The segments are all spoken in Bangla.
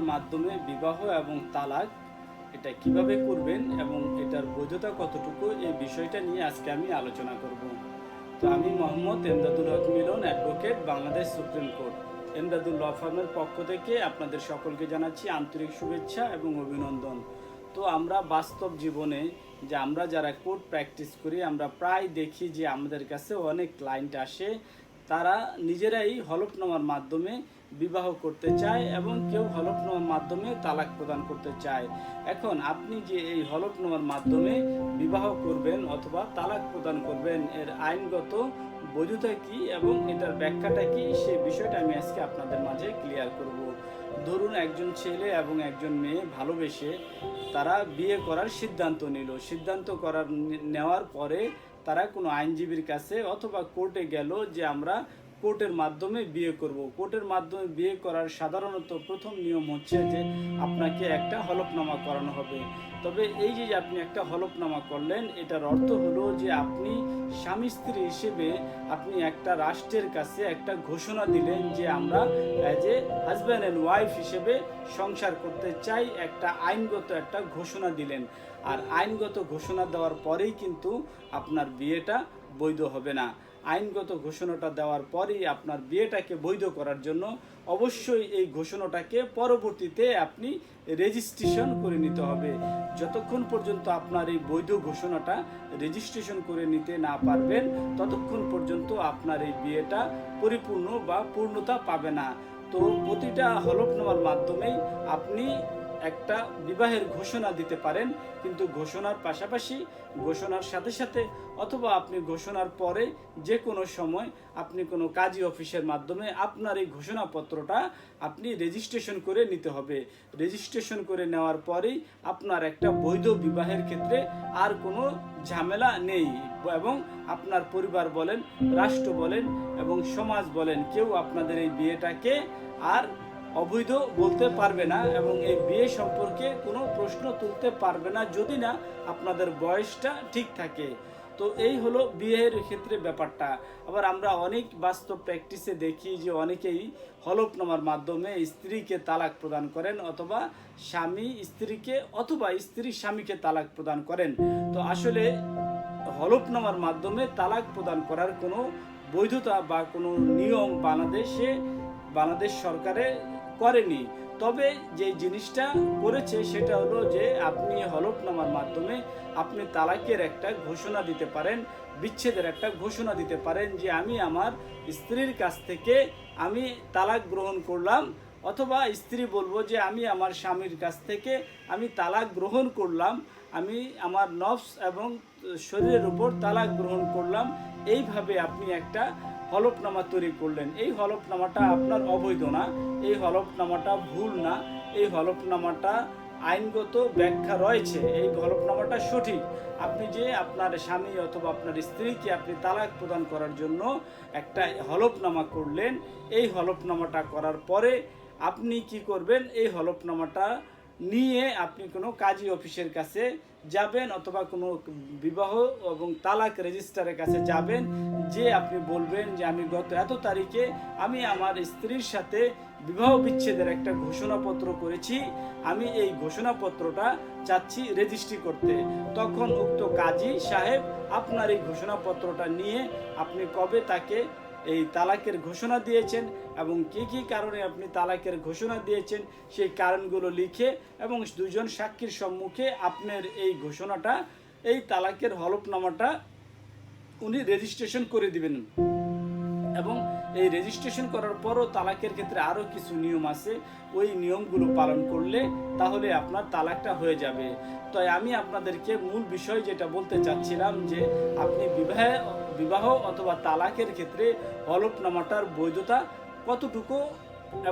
হলফনামার মাধ্যমে বিবাহ এবং তালাক, এটা কীভাবে করবেন এবং এটার বৈধতা কতটুকু এই বিষয়টা নিয়ে আজকে আমি আলোচনা করব। তো আমি Mohammad Emdadul Haque Milan advocate, Bangladesh supreme court. Emdadul law ফার্মের পক্ষ থেকে আপনাদের সকলকে জানাচ্ছি আন্তরিক শুভেচ্ছা এবং অভিনন্দন। তো আমরা বাস্তব জীবনে যে আমরা যারা কোর্ট প্র্যাকটিস করি, আমরা প্রায় দেখি যে আমাদের কাছে অনেক ক্লায়েন্ট আসে, তারা নিজেরাই হলফনামার মাধ্যমে বিবাহ করতে চায় এবং কেউ হলফনামার মাধ্যমে তালাক প্রদান করতে চায়। এখন আপনি যে এই হলফনামার মাধ্যমে বিবাহ করবেন অথবা তালাক প্রদান করবেন, এর আইনগত বৈধতা কি এবং এটার ব্যাখ্যাটা কি সেই বিষয়টা আমি আজকে আপনাদের মাঝে ক্লিয়ার করব। ধরুন একজন ছেলে এবং একজন মেয়ে ভালোবেসে তারা বিয়ে করার সিদ্ধান্ত নিল। সিদ্ধান্ত করার নেওয়ার পরে তারা কোনো আইনজীবীর কাছে অথবা কোর্টে গেল যে আমরা কোর্টের মাধ্যমে বিয়ে করব। কোর্টের মাধ্যমে বিয়ে করার সাধারণত প্রথম নিয়ম হচ্ছে যে আপনাকে একটা হলফনামা করানো হবে। তবে এই যে আপনি একটা হলফনামা করলেন, এটার অর্থ হলো যে আপনি স্বামী স্ত্রী হিসেবে আপনি একটা রাষ্ট্রের কাছে একটা ঘোষণা দিলেন যে আমরা এ হাজব্যান্ড অ্যান্ড ওয়াইফ হিসেবে সংসার করতে চাই একটা আইনগত একটা ঘোষণা দিলেন। আর আইনগত ঘোষণা দেওয়ার পরেই কিন্তু আপনার বিয়েটা বৈধ হবে না। আইনগত ঘোষণাটা দেওয়ার পরেই আপনার বিয়েটাকে বৈধ করার জন্য অবশ্যই এই ঘোষণাটাকে পরবর্তীতে আপনি রেজিস্ট্রেশন করে নিতে হবে। যতক্ষণ পর্যন্ত আপনার এই বৈধ ঘোষণাটা রেজিস্ট্রেশন করে নিতে না পারবেন, ততক্ষণ পর্যন্ত আপনার এই বিয়েটা পরিপূর্ণ বা পূর্ণতা পাবে না। তো প্রতিটা হলফনামার মাধ্যমেই আপনি একটা বিবাহের ঘোষণা দিতে পারেন, কিন্তু ঘোষণার পাশাপাশি ঘোষণার সাথে সাথে অথবা আপনি ঘোষণার পরে যে কোনো সময় আপনি কোনো কাজী অফিসের মাধ্যমে আপনার এই ঘোষণাপত্রটা আপনি রেজিস্ট্রেশন করে নিতে হবে। রেজিস্ট্রেশন করে নেওয়ার পরেই আপনার একটা বৈধ বিবাহের ক্ষেত্রে আর কোনো ঝামেলা নেই এবং আপনার পরিবার বলেন, রাষ্ট্র বলেন এবং সমাজ বলেন, কেউ আপনাদের এই বিয়েটাকে আর অবৈধ বলতে পারবে না এবং এই বিয়ে সম্পর্কে কোনো প্রশ্ন তুলতে পারবে না যদি না আপনাদের বয়সটা ঠিক থাকে। তো এই হলো বিয়ের ক্ষেত্রে ব্যাপারটা। আবার আমরা অনেক বাস্তব প্র্যাকটিসে দেখি যে অনেকেই হলফনামার মাধ্যমে স্ত্রীকে তালাক প্রদান করেন অথবা স্বামী স্ত্রীকে অথবা স্ত্রী স্বামীকে তালাক প্রদান করেন। তো আসলে হলফনামার মাধ্যমে তালাক প্রদান করার কোনো বৈধতা বা কোনো নিয়ম বাংলাদেশে, বাংলাদেশ সরকারে করেনি। তবে যে জিনিসটা করেছে সেটা হলো যে আপনি হলফনামার মাধ্যমে আপনি তালাকের একটা ঘোষণা দিতে পারেন, বিচ্ছেদের একটা ঘোষণা দিতে পারেন যে আমি আমার স্ত্রীর কাছ থেকে আমি তালাক গ্রহণ করলাম অথবা স্ত্রী বলব যে আমি আমার স্বামীর কাছ থেকে আমি তালাক গ্রহণ করলাম, আমি আমার নফস এবং শরীরের উপর তালাক গ্রহণ করলাম। এইভাবে আপনি একটা হলফনামা তৈরি করলেন। এই হলফনামাটা আপনার অবৈধ না, এই হলফনামাটা ভুল না, এই হলফনামাটা আইনগত ব্যাখ্যা রয়েছে, এই হলফনামাটা সঠিক। আপনি যে আপনার স্বামী অথবা আপনার স্ত্রীকে আপনি তালাক প্রদান করার জন্য একটা হলফনামা করলেন, এই হলফনামাটা করার পরে আপনি কি করবেন? এই হলফনামাটা নিয়ে আপনি কোনো কাজী অফিসের কাছে যাবেন অথবা কোনো বিবাহ এবং তালাক রেজিস্ট্রারের কাছে যাবেন, যে আপনি বলবেন যে আমি গত এত তারিখে আমি আমার স্ত্রীর সাথে বিবাহ বিচ্ছেদের একটা ঘোষণাপত্র করেছি, আমি এই ঘোষণাপত্রটা চাচ্ছি রেজিস্ট্রি করতে। তখন উক্ত কাজী সাহেব আপনার এই ঘোষণাপত্রটা নিয়ে আপনি কবে তাকে এই তালাকের ঘোষণা দিয়েছেন এবং কি কি কারণে আপনি তালাকের ঘোষণা দিয়েছেন সেই কারণগুলো লিখে এবং দুজন সাক্ষীর সম্মুখে আপনার এই ঘোষণাটা, এই তালাকের হলফনামাটা উনি রেজিস্ট্রেশন করে দিবেন। এবং এই রেজিস্ট্রেশন করার পরও তালাকের ক্ষেত্রে আরও কিছু নিয়ম আছে। ওই নিয়মগুলো পালন করলে তাহলে আপনার তালাকটা হয়ে যাবে। তাই আমি আপনাদেরকে মূল বিষয় যেটা বলতে চাচ্ছিলাম যে আপনি বিবাহ বিবাহ অথবা তালাকের ক্ষেত্রে হলফনামাটার বৈধতা কতটুকু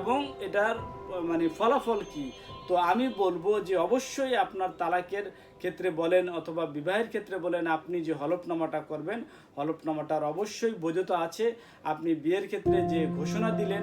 এবং এটার মানে ফলাফল কি? তো আমি বলব যে অবশ্যই আপনার তালাকের ক্ষেত্রে বলেন অথবা বিবাহের ক্ষেত্রে বলেন আপনি যে হলফনামাটা করবেন, হলফনামাটার অবশ্যই বৈধতা আছে। আপনি বিয়ের ক্ষেত্রে যে ঘোষণা দিলেন,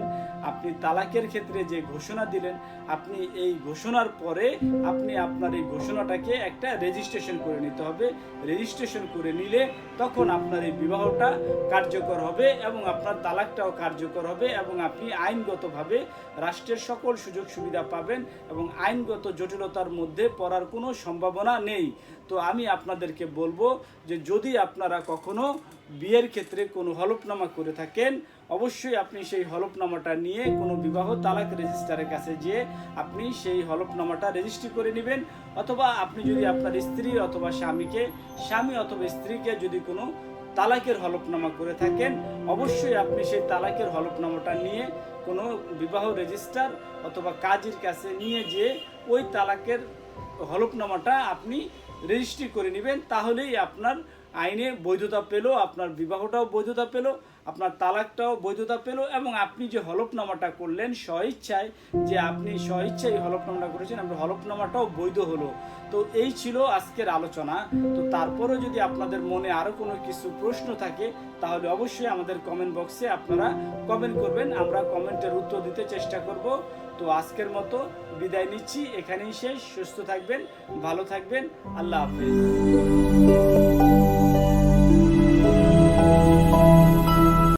আপনি তালাকের ক্ষেত্রে যে ঘোষণা দিলেন, আপনি এই ঘোষণার পরে আপনি আপনার এই ঘোষণাটাকে একটা রেজিস্ট্রেশন করে নিতে হবে। রেজিস্ট্রেশন করে নিলে তখন আপনার এই বিবাহটা কার্যকর হবে এবং আপনার তালাকটাও কার্যকর হবে এবং আপনি আইনগতভাবে রাষ্ট্রের সকল সুযোগ সুবিধা পাবেন এবং আইনগত জটিলতার মধ্যে পড়ার কোনো সম্ভাবনা নেই। তো আমি আপনাদেরকে বলব যে যদি আপনারা কখনো বিয়ের ক্ষেত্রে কোনো হলফনামা করে থাকেন, অবশ্যই আপনি সেই হলফনামাটা নিয়ে কোনো বিবাহ তালাক রেজিস্ট্রারের কাছে যেয়ে আপনি সেই হলফনামাটা রেজিস্ট্রি করে নেবেন। অথবা আপনি যদি আপনার স্ত্রী অথবা স্বামীকে, স্বামী অথবা স্ত্রীকে যদি কোনো তালাকের হলফনামা করে থাকেন। অবশ্যই আপনি সেই তালাকের হলফনামাটা নিয়ে কোনো বিবাহ রেজিস্টার অথবা কাজের কাছে নিয়ে যেয়ে ওই তালাকের হলফনামাটা আপনি রেজিস্ট্রি করে নেবেন, তাহলেই আপনার আইনে বৈধতা পেল, আপনার বিবাহটাও বৈধতা পেল, আপনার তালাকটাও বৈধতা পেল, এবং আপনি যে হলফনামাটা করলেন, স্বইচ্ছায় যে আপনি স্বইচ্ছায় হলফনামাটা করেছেন, আপনার হলফনামাটাও বৈধ হলো। তো এই ছিল আজকের আলোচনা। তো তারপরেও যদি আপনাদের মনে আরও কোনো কিছু প্রশ্ন থাকে, তাহলে অবশ্যই আমাদের কমেন্ট বক্সে আপনারা কমেন্ট করবেন। আমরা কমেন্টের উত্তর দিতে চেষ্টা করব। তো আজকের মতো বিদায় নিচ্ছি। এখানেই শেষ। সুস্থ থাকবেন, ভালো থাকবেন। আল্লাহ হাফিজ।